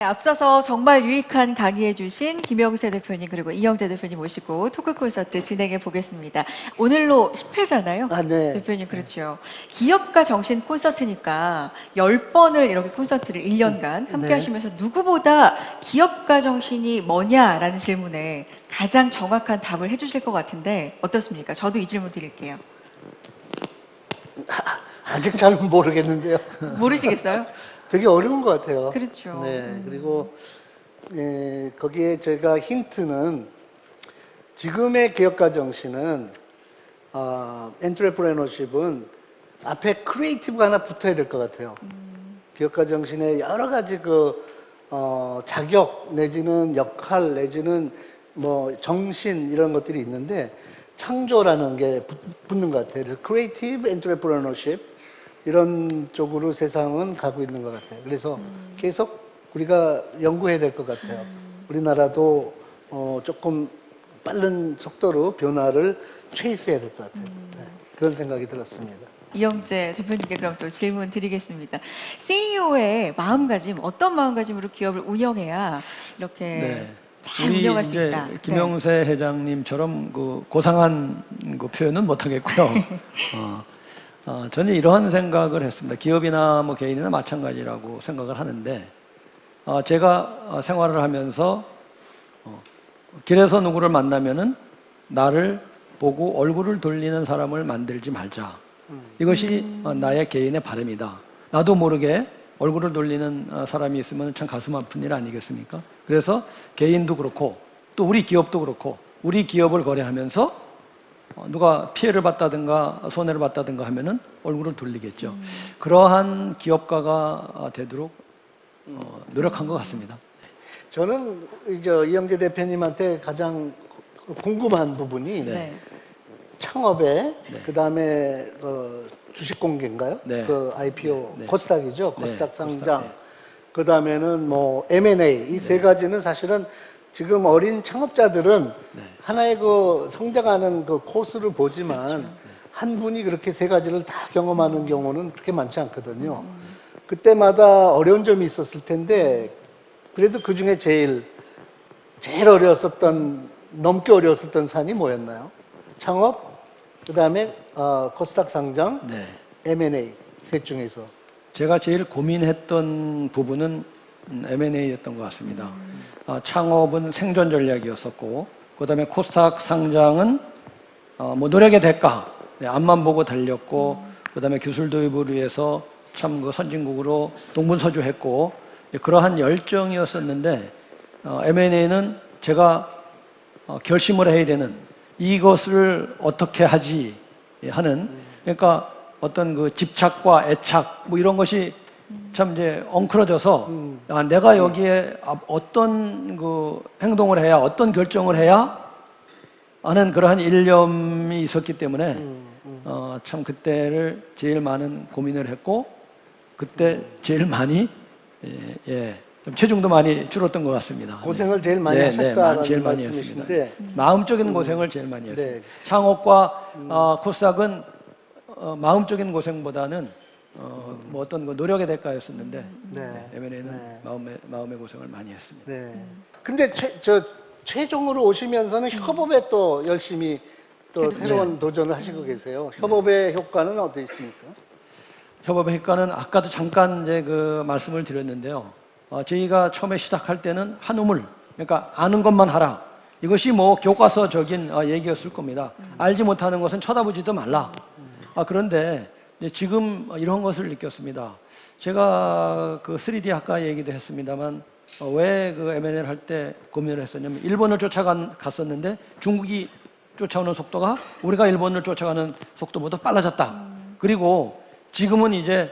앞서서 정말 유익한 강의해 주신 김영세 대표님 그리고 이영재 대표님 모시고 토크 콘서트 진행해 보겠습니다. 오늘로 10회잖아요. 아, 네. 대표님 그렇죠. 기업가 정신 콘서트니까 10번을 이렇게 콘서트를 1년간 함께 네. 하시면서 누구보다 기업가 정신이 뭐냐라는 질문에 가장 정확한 답을 해 주실 것 같은데 어떻습니까? 저도 이 질문 드릴게요. 아직 잘 모르겠는데요. 모르시겠어요? 되게 어려운 것 같아요. 그렇죠. 네, 음. 그리고 예, 거기에 제가 힌트는 지금의 기업가 정신은 어, 엔트레프레너십은 앞에 크리에이티브가 하나 붙어야 될 것 같아요. 음. 기업가 정신의 여러 가지 그 어, 자격 내지는 역할 내지는 뭐 정신 이런 것들이 있는데 창조라는 게 붙, 붙는 것 같아요. 그래서 크리에이티브 엔트레프레너십 이런 쪽으로 세상은 가고 있는 것 같아요. 그래서 계속 우리가 연구해야 될 것 같아요. 우리나라도 어, 조금 빠른 속도로 변화를 체이스해야 될 것 같아요. 네, 그런 생각이 들었습니다. 이영재 대표님께 그럼 또 질문 드리겠습니다. CEO의 마음가짐, 어떤 마음가짐으로 기업을 운영해야 이렇게 네. 잘 운영할 수 이제 있다. 네. 김영세 회장님처럼 그 고상한 그 표현은 못하겠고요. 어, 어, 저는 이러한 생각을 했습니다. 기업이나 뭐 개인이나 마찬가지라고 생각을 하는데 어, 제가 어, 생활을 하면서 어, 길에서 누구를 만나면은 나를 보고 얼굴을 돌리는 사람을 만들지 말자. 음. 이것이 어, 나의 개인의 바람이다. 나도 모르게 얼굴을 돌리는 어, 사람이 있으면 참 가슴 아픈 일 아니겠습니까? 그래서 개인도 그렇고 또 우리 기업도 그렇고 우리 기업을 거래하면서 어, 누가 피해를 봤다든가 손해를 봤다든가 하면은 얼굴을 돌리겠죠. 그러한 기업가가 어, 되도록 어, 노력한 것 같습니다. 저는 이제 이영재 대표님한테 가장 궁금한 부분이 네. 창업에 네. 그다음에 그 주식 공개인가요? 네. 그 IPO 네, 네. 코스닥이죠. 네, 코스닥 코스닥, 상장. 네. 그다음에는 뭐 M&A 이 세 가지는 사실은 지금 어린 창업자들은 네. 하나의 그 성장하는 그 코스를 보지만 그렇죠. 한 분이 그렇게 세 가지를 다 경험하는 음. 경우는 그렇게 많지 않거든요. 그때마다 어려운 점이 있었을 텐데 그래도 그 중에 제일 제일 어려웠었던 넘게 어려웠었던 산이 뭐였나요? 창업, 그 다음에 어, 코스닥 상장, 네. M&A 셋 중에서 제가 제일 고민했던 부분은 음, M&A였던 것 같습니다. 아, 창업은 생존 전략이었었고, 그 다음에 코스닥 상장은 어, 뭐 노력의 대가, 네, 앞만 보고 달렸고, 그 다음에 기술 도입을 위해서 참 그 선진국으로 동분서주했고, 예, 그러한 열정이었었는데, 어, M&A는 제가 어, 결심을 해야 되는 이것을 어떻게 하지 하는 그러니까 어떤 그 집착과 애착 뭐 이런 것이 참 이제 엉클어져서 음. 아, 내가 여기에 앞- 어떤 그 행동을 해야 어떤 결정을 해야 하는 그러한 일념이 있었기 때문에 음, 음. 어, 참 그때를 제일 많은 고민을 했고 그때 제일 많이 예, 예, 좀 체중도 많이 줄었던 것 같습니다. 고생을 제일 많이 네, 하셨다라는 제일 많이 했습니다. 마음적인 고생을 제일 많이 했습니다. 네. 창업과 어, 코스닥은 어, 마음적인 고생보다는 어, 뭐 어떤 그 노력의 대가였었는데 네. M&A는 네. 마음의 마음의 고생을 많이 했습니다. 네. 근데 최, 저 최종으로 오시면서는 협업에 또 열심히 또 그렇죠. 새로운 도전을 하시고 계세요. 협업의 효과는 어떻게 있습니까? 협업의 효과는 아까도 잠깐 이제 그 말씀을 드렸는데요. 어, 저희가 처음에 시작할 때는 한 우물, 그러니까 아는 것만 하라. 이것이 뭐 교과서적인 어, 얘기였을 겁니다. 알지 못하는 것은 쳐다보지도 말라. 아, 그런데 지금 이런 것을 느꼈습니다. 제가 그 3D 아까 얘기도 했습니다만 어, 왜그 M&A를 할때 고민을 했었냐면 일본을 쫓아갔었는데 중국이 쫓아오는 속도가 우리가 일본을 쫓아가는 속도보다 빨라졌다. 그리고 지금은 이제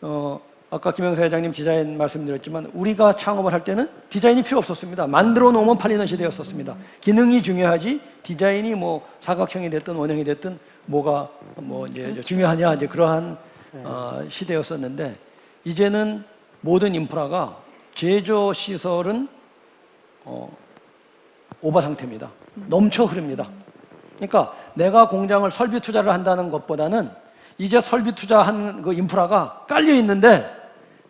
어 아까 김영사 회장님 디자인 말씀드렸지만 우리가 창업을 할 때는 디자인이 필요 없었습니다. 만들어 놓으면 팔리는 시대였었습니다. 기능이 중요하지 디자인이 뭐 사각형이 됐든 원형이 됐든 뭐가 뭐 이제 중요하냐 이제 그러한 어, 시대였었는데 이제는 모든 인프라가 제조 시설은 어, 오버 상태입니다. 넘쳐 흐릅니다. 그러니까 내가 공장을 설비 투자를 한다는 것보다는 이제 설비 투자한 그 인프라가 깔려 있는데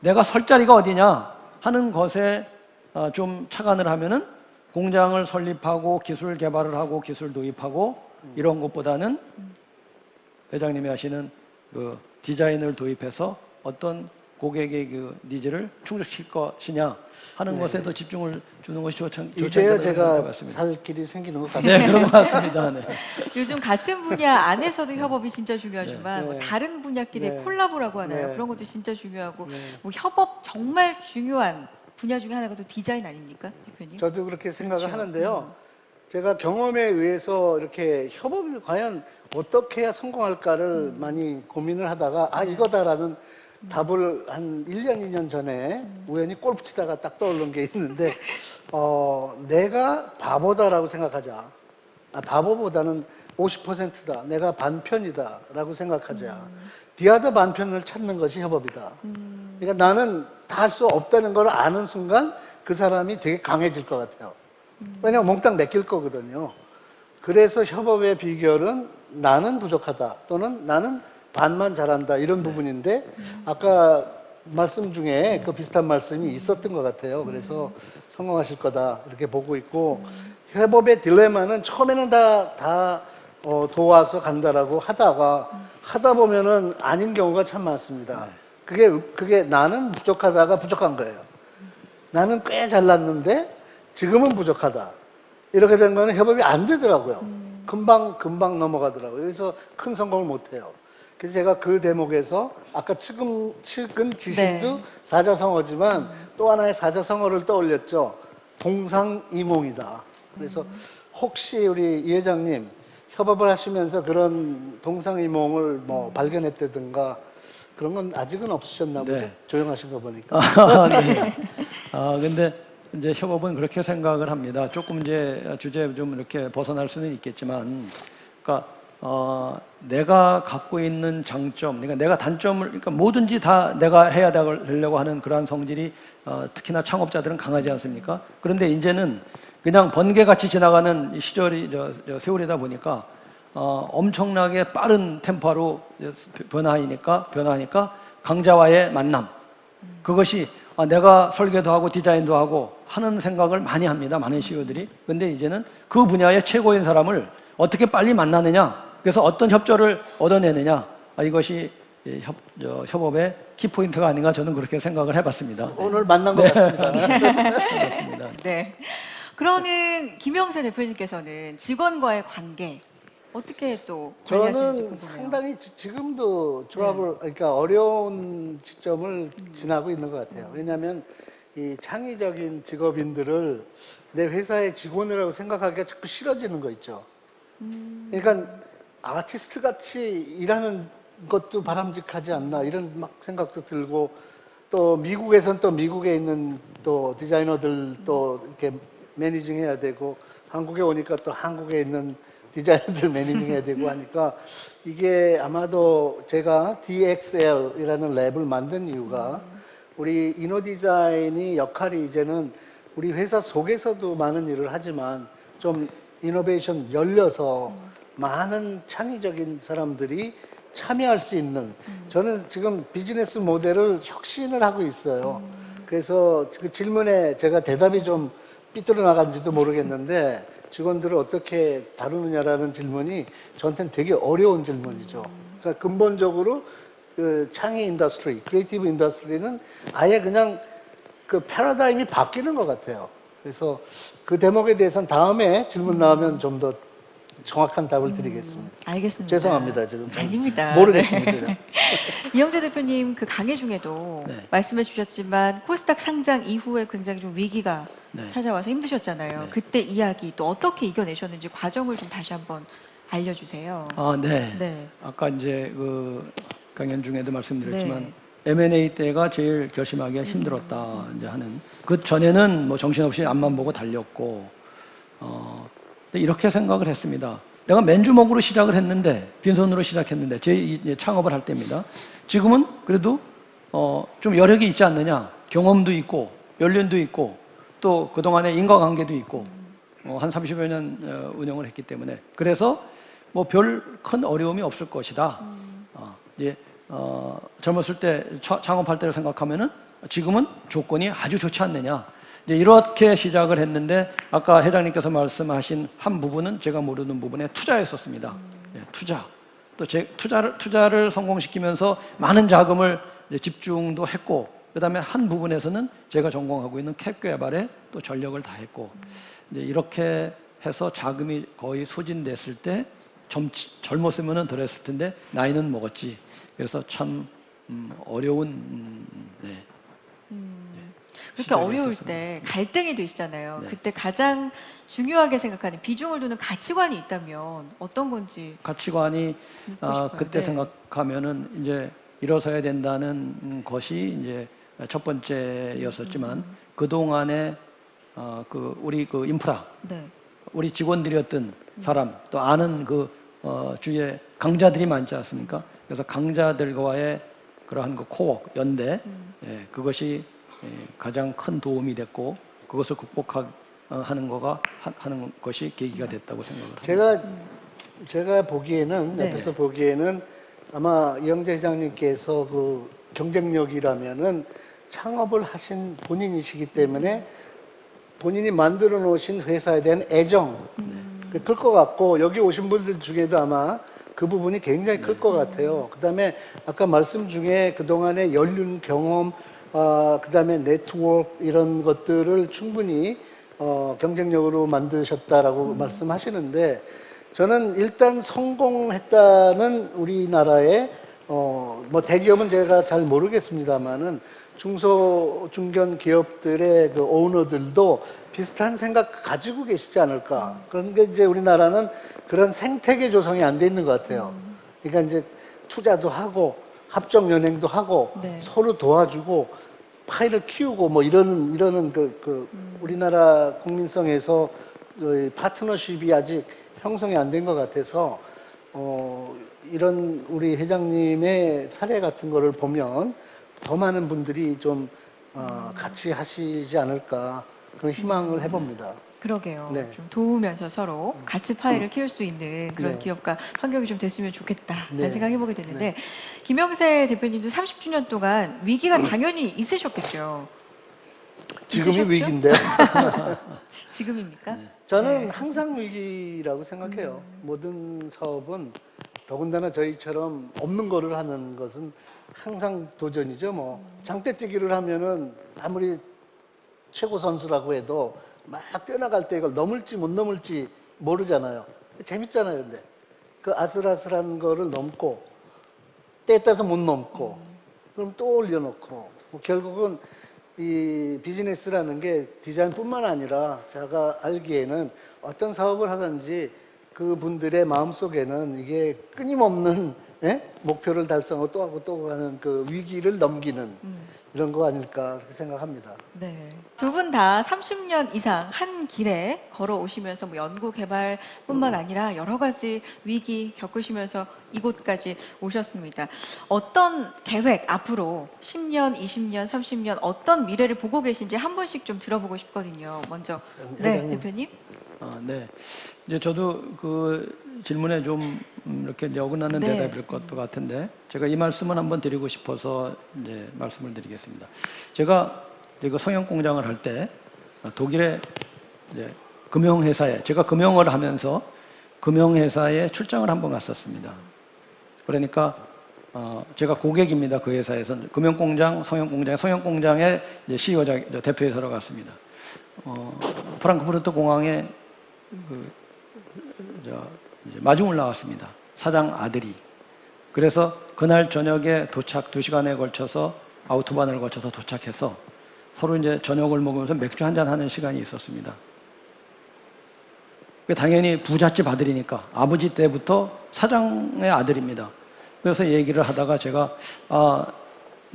내가 설 자리가 어디냐 하는 것에 어, 좀 착안을 하면은 공장을 설립하고 기술 개발을 하고 기술 도입하고 이런 것보다는 회장님이 하시는 그 디자인을 도입해서 어떤 고객의 그 니즈를 충족시킬 것이냐 하는 네. 것에 더 집중을 주는 것이 좋지 않- 좋지 이제야 제가. 살 길이 생기는 것 같아요. 네, 그런 것 같습니다. 네. 요즘 같은 분야 안에서도 협업이 진짜 중요하지만 네. 뭐 다른 분야끼리 네. 콜라보라고 하나요? 네. 그런 것도 진짜 중요하고 네. 뭐 협업 정말 중요한 분야 중에 하나가 또 디자인 아닙니까, 대표님? 저도 그렇게 생각을 그렇죠. 하는데요. 제가 경험에 의해서 이렇게 협업을 과연 어떻게 해야 성공할까를 음. 많이 고민을 하다가 네. 아 이거다라는 답을 한 1년, 2년 전에 음. 우연히 골프 치다가 딱 떠오른 게 있는데 어, 내가 바보다라고 생각하자. 아, 바보보다는 50%다. 내가 반편이다 라고 생각하자. 디아더 반편을 찾는 것이 협업이다. 음, 그러니까 나는 다 할 수 없다는 걸 아는 순간 그 사람이 되게 강해질 것 같아요. 왜냐면 몽땅 맡길 거거든요. 그래서 협업의 비결은 나는 부족하다 또는 나는 반만 잘한다 이런 부분인데 아까 말씀 중에 그 비슷한 말씀이 있었던 것 같아요. 그래서 성공하실 거다 이렇게 보고 있고 협업의 딜레마는 처음에는 다, 다 어, 도와서 간다라고 하다가 하다 보면은 아닌 경우가 참 많습니다. 그게, 그게 나는 부족하다가 부족한 거예요. 나는 꽤 잘났는데 지금은 부족하다. 이렇게 된 거는 협업이 안 되더라고요. 금방, 금방 넘어가더라고요. 그래서 큰 성공을 못 해요. 그래서 제가 그 대목에서 아까 측은, 측은 지심도 네. 사자성어지만 또 하나의 사자성어를 떠올렸죠. 동상이몽이다. 그래서 혹시 우리 이 회장님 협업을 하시면서 그런 동상이몽을 뭐 발견했다든가 그런 건 아직은 없으셨나 보죠? 네. 조용하신 거 보니까. 아, 네. 아, 근데 이제 협업은 그렇게 생각을 합니다. 조금 이제 주제 좀 이렇게 벗어날 수는 있겠지만, 그러니까 어, 내가 갖고 있는 장점, 그러니까 내가 단점을, 그러니까 뭐든지 다 내가 해야 되려고 하는 그러한 성질이 어, 특히나 창업자들은 강하지 않습니까? 그런데 이제는 그냥 번개같이 지나가는 이 시절이 저, 저 세월이다 보니까 어, 엄청나게 빠른 템포로 변화하니까 변화하니까 강자와의 만남 그것이 아, 내가 설계도 하고 디자인도 하고 하는 생각을 많이 합니다. 많은 CEO들이. 근데 이제는 그 분야의 최고인 사람을 어떻게 빨리 만나느냐, 그래서 어떤 협조를 얻어내느냐, 아, 이것이 이 협, 저, 협업의 키포인트가 아닌가 저는 그렇게 생각을 해봤습니다. 오늘 만난 것 네. 같습니다. 그렇습니다. 네. 그러는 김영세 대표님께서는 직원과의 관계 어떻게 또 관리하시는지 저는. 상당히 지- 지금도 조합을 그러니까 어려운 시점을 지나고 있는 것 같아요. 왜냐하면 이 창의적인 직업인들을 내 회사의 직원이라고 생각하기가 자꾸 싫어지는 거 있죠. 음, 그러니까 아티스트 같이 일하는 것도 바람직하지 않나 이런 막 생각도 들고 또 미국에선 또 미국에 있는 또 디자이너들 또 이렇게 매니징 해야 되고 한국에 오니까 또 한국에 있는 디자이너들 매니징 해야 되고 하니까 이게 아마도 제가 DXL이라는 랩을 만든 이유가 우리 이노 디자인이 역할이 이제는 우리 회사 속에서도 많은 일을 하지만 좀 이노베이션 열려서 많은 창의적인 사람들이 참여할 수 있는 저는 지금 비즈니스 모델을 혁신을 하고 있어요. 그래서 그 질문에 제가 대답이 좀 삐뚤어 나간지도 모르겠는데 직원들을 어떻게 다루느냐라는 질문이 저한테는 되게 어려운 질문이죠. 그러니까 근본적으로 그 창의 인더스트리, 크리에이티브 인더스트리는 아예 그냥 그 패러다임이 바뀌는 것 같아요. 그래서 그 대목에 대해서는 다음에 질문 나오면 좀더 정확한 답을 드리겠습니다. 알겠습니다. 죄송합니다, 지금. 좀 아닙니다. 모르겠습니다. 네. 이영재 대표님 그 강의 중에도 네. 말씀해 주셨지만 코스닥 상장 이후에 굉장히 좀 위기가 네. 찾아와서 힘드셨잖아요. 네. 그때 이야기 또 어떻게 이겨내셨는지 과정을 좀 다시 한번 알려주세요. 아, 네. 네. 아까 이제 그 강연 중에도 말씀드렸지만 네. M&A 때가 제일 결심하기가 힘들었다 이제 하는 그 전에는 뭐 정신없이 앞만 보고 달렸고 어 이렇게 생각을 했습니다. 내가 맨주먹으로 시작을 했는데 빈손으로 시작했는데 제 이- 창업을 할 때입니다. 지금은 그래도 어 좀 여력이 있지 않느냐 경험도 있고 연륜도 있고 또 그동안의 인과관계도 있고 어, 한 30여 년 어, 운영을 했기 때문에 그래서 뭐 별 큰 어려움이 없을 것이다. 어, 이제 어, 젊었을 때 처- 창업할 때를 생각하면은 지금은 조건이 아주 좋지 않느냐. 이제 이렇게 시작을 했는데 아까 회장님께서 말씀하신 한 부분은 제가 모르는 부분에 투자였었습니다. 예, 투자. 또 제, 투자를 투자를 성공시키면서 많은 자금을 집중도 했고 그 다음에 한 부분에서는 제가 전공하고 있는 캡 개발에 또 전력을 다했고 이렇게 해서 자금이 거의 소진됐을 때 젊, 젊었으면은 덜했을 텐데 나이는 먹었지. 그래서 참 음, 어려운 음, 네. 그렇게 시작을 어려울. 때 갈등이 도 있잖아요. 네. 그때 가장 중요하게 생각하는 비중을 두는 가치관이 있다면 어떤 건지 가치관이 아. 그때 네. 생각하면은 이제 일어서야 된다는 음, 것이 이제 첫 번째였었지만 음. 그 동안에 어, 그 우리 그 인프라 네. 우리 직원들이었던 음. 사람 또 아는 그 어, 주위에 강자들이 많지 않습니까? 그래서 강자들과의 그러한 그 코어 연대 음. 예, 그것이 예, 가장 큰 도움이 됐고 그것을 극복하는 거가 하- 하는 것이 계기가 됐다고 생각을 합니다. 제가 제가 보기에는 네. 옆에서 보기에는 아마 이영재 회장님께서 그 경쟁력이라면은 창업을 하신 본인이시기 때문에 본인이 만들어 놓으신 회사에 대한 애정 음. 클것 같고 여기 오신 분들 중에도 아마 그 부분이 굉장히 클것 같아요. 그다음에 아까 말씀 중에 그 동안의 연륜 경험, 어, 그 다음에 네트워크 이런 것들을 충분히 어, 경쟁력으로 만드셨다라고 말씀하시는데 저는 일단 성공했다는 우리나라의 어, 뭐 대기업은 제가 잘 모르겠습니다만은 중소 중견 기업들의 그 오너들도 비슷한 생각 가지고 계시지 않을까. 그런데 이제 우리나라는 그런 생태계 조성이 안 돼 있는 것 같아요. 그러니까 이제 투자도 하고 합종 연행도 하고 네. 서로 도와주고 파일을 키우고 뭐 이런 이러는 그, 그 우리나라 국민성에서 그 파트너십이 아직 형성이 안 된 것 같아서 어, 이런 우리 회장님의 사례 같은 거를 보면 더 많은 분들이 좀 어, 같이 하시지 않을까 그런 희망을 해봅니다. 그러게요. 네. 좀 도우면서 서로 같이 파일을 키울 수 있는 그런 네. 기업과 환경이 좀 됐으면 좋겠다라는 네. 생각 해보게 됐는데 김영세 대표님도 30주년 동안 위기가 당연히 있으셨겠죠. 지금이 있으셨죠? 위기인데요. 지금입니까? 저는 네. 항상 위기라고 생각해요. 모든 사업은 더군다나 저희처럼 없는 거를 하는 것은 항상 도전이죠. 뭐 장대뛰기를 하면은 아무리 최고 선수라고 해도 막 뛰어나갈 때 이걸 넘을지 못 넘을지 모르잖아요. 재밌잖아요, 근데 그 아슬아슬한 거를 넘고 때 따서 못 넘고 그럼 또 올려놓고 뭐 결국은 이 비즈니스라는 게 디자인뿐만 아니라 제가 알기에는 어떤 사업을 하든지 그 분들의 마음속에는 이게 끊임없는 예? 목표를 달성하고 또 하고 또 하는 그 위기를 넘기는 음. 이런 거 아닐까 그렇게 생각합니다. 네. 두 분 다 30년 이상 한 길에 걸어 오시면서 뭐 연구 개발뿐만 아니라 여러 가지 위기 겪으시면서 이곳까지 오셨습니다. 어떤 계획 앞으로 10년, 20년, 30년 어떤 미래를 보고 계신지 한 분씩 좀 들어보고 싶거든요. 먼저 네, 회장님. 대표님. 아, 네. 이제 저도 그 질문에 좀 음, 이렇게 어긋나는 네. 대답일 것도 같 은데 제가 이 말씀은 한번 드리고 싶어서 이제 말씀을 드리겠습니다. 제가 이제 그 성형 공장을 할 때 독일의 금융회사에 제가 금융을 하면서 금융회사에 출장을 한번 갔었습니다. 그러니까 어, 제가 고객입니다. 그 회사에서 금융공장, 성형공장, 성형공장의 CEO자 대표이사로 갔습니다. 어, 프랑크푸르트 공항에 그, 저, 마중을 나왔습니다. 사장 아들이. 그래서 그날 저녁에 도착, 두 시간에 걸쳐서 아우토반을 거쳐서 도착해서 서로 이제 저녁을 먹으면서 맥주 한 잔 하는 시간이 있었습니다. 그 당연히 부잣집 아들이니까 아버지 때부터 사장의 아들입니다. 그래서 얘기를 하다가 제가 아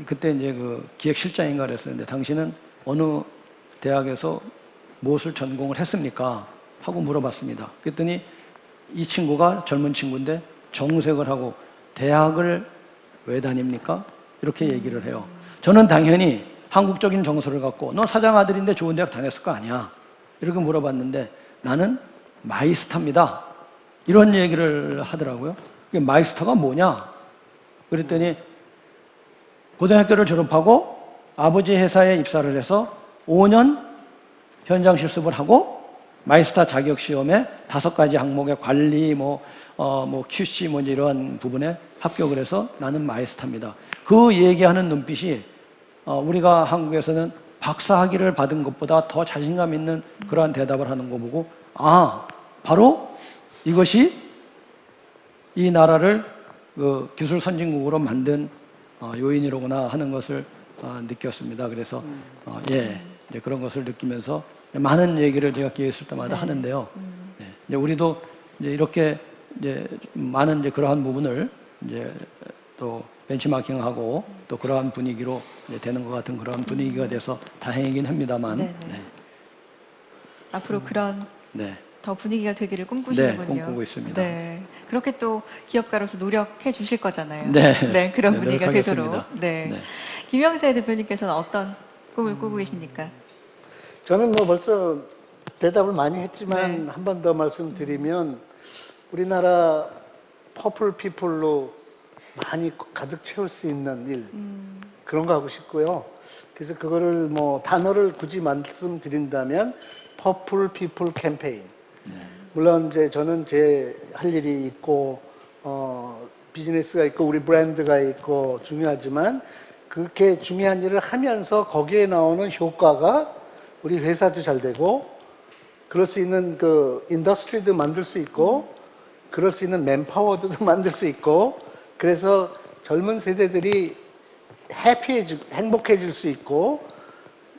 그때 이제 그 기획실장인가 그랬었는데 당신은 어느 대학에서 무엇을 전공을 했습니까? 하고 물어봤습니다. 그랬더니 이 친구가 젊은 친구인데 정색을 하고 대학을 왜 다닙니까? 이렇게 얘기를 해요. 저는 당연히 한국적인 정서를 갖고 너 사장 아들인데 좋은 대학 다녔을 거 아니야? 이렇게 물어봤는데 나는 마이스터입니다. 이런 얘기를 하더라고요. 마이스터가 뭐냐? 그랬더니 고등학교를 졸업하고 아버지 회사에 입사를 해서 5년 현장 실습을 하고 마이스터 자격 시험에 다섯 가지 항목의 관리 뭐 어, 뭐 QC 뭐 이러한 부분에 합격을 해서 나는 마이스터입니다. 그 얘기하는 눈빛이 어, 우리가 한국에서는 박사학위를 받은 것보다 더 자신감 있는 그러한 대답을 하는 거 보고 아 바로 이것이 이 나라를 그 기술 선진국으로 만든 어, 요인이로구나 하는 것을 어, 느꼈습니다. 그래서 어, 예 이제 그런 것을 느끼면서 많은 얘기를 제가 기회 있을 때마다 네. 하는데요. 네, 이제 우리도 이제 이렇게 이제 많은 이제 그러한 부분을 이제 또 벤치마킹하고 또 그러한 분위기로 되는 것 같은 그러한 분위기가 돼서 다행이긴 합니다만. 네네. 네. 앞으로 그런 네. 더 분위기가 되기를 꿈꾸시는군요. 네, 꿈꾸고 있습니다. 네. 그렇게 또 기업가로서 노력해 주실 거잖아요. 네. 그런 네, 분위기가 노력하겠습니다. 되도록. 네. 네. 김영세 대표님께서는 어떤 꿈을 꾸고 계십니까? 저는 뭐 벌써 대답을 많이 했지만 네. 한번 더 말씀드리면 우리나라 퍼플 피플로 많이 가득 채울 수 있는 일 음, 그런 거 하고 싶고요. 그래서 그거를 뭐 단어를 굳이 말씀드린다면 퍼플 피플 캠페인. 물론 이제 저는 제 할 일이 있고 어 비즈니스가 있고 우리 브랜드가 있고 중요하지만 그렇게 중요한 일을 하면서 거기에 나오는 효과가 우리 회사도 잘 되고 그럴 수 있는 그 인더스트리도 만들 수 있고 그럴 수 있는 맨파워도 만들 수 있고 그래서 젊은 세대들이 해피해지 행복해질 수 있고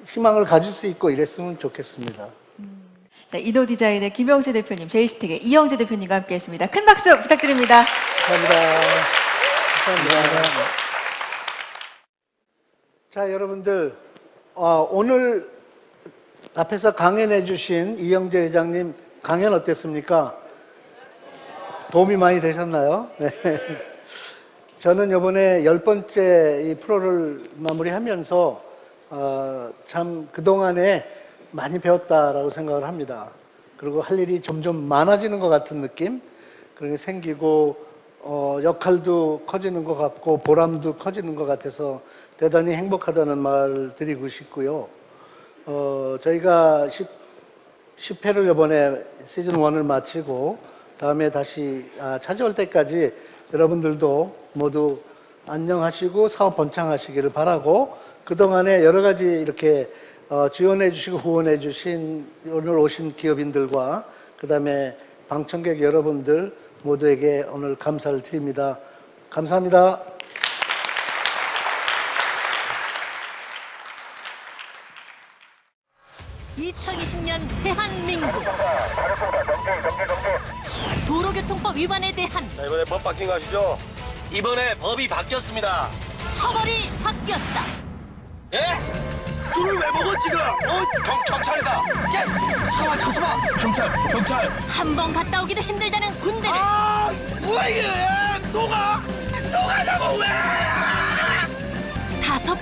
희망을 가질 수 있고 이랬으면 좋겠습니다. 네, 이노 디자인의 김영세 대표님, 제이스텍의 이영재 대표님과 함께했습니다. 큰 박수 부탁드립니다. 감사합니다. 감사합니다. 자, 여러분들, 어, 오늘 앞에서 강연해 주신 이영재 회장님 강연 어땠습니까? 도움이 많이 되셨나요? 네. 저는 이번에 열 번째 이 프로를 마무리하면서 어, 참 그동안에 많이 배웠다라고 생각을 합니다. 그리고 할 일이 점점 많아지는 것 같은 느낌 그런 게 생기고 어, 역할도 커지는 것 같고 보람도 커지는 것 같아서 대단히 행복하다는 말 드리고 싶고요. 어, 저희가 10, 10 회를 이번에 시즌 1을 마치고 다음에 다시 아, 찾아올 때까지 여러분들도 모두 안녕하시고 사업 번창하시기를 바라고 그동안에 여러 가지 이렇게 어, 지원해 주시고 후원해 주신 오늘 오신 기업인들과 그 다음에 방청객 여러분들 모두에게 오늘 감사를 드립니다. 감사합니다. 2020년 대한민국 도로교통법 위반에 대한 자, 이번에 법 바뀐 거 아시죠? 이번에 법이 바뀌었습니다. 처벌이 바뀌었다. 예? 술을 왜 먹어, 지금? 어? 경, 경찰이다. 야! 잠깐만, 잠깐만. 경찰, 경찰. 한 번 갔다 오기도 힘들다는 군대를 아, 뭐야, 이게. 또 가? 또 가자고, 왜? 다섯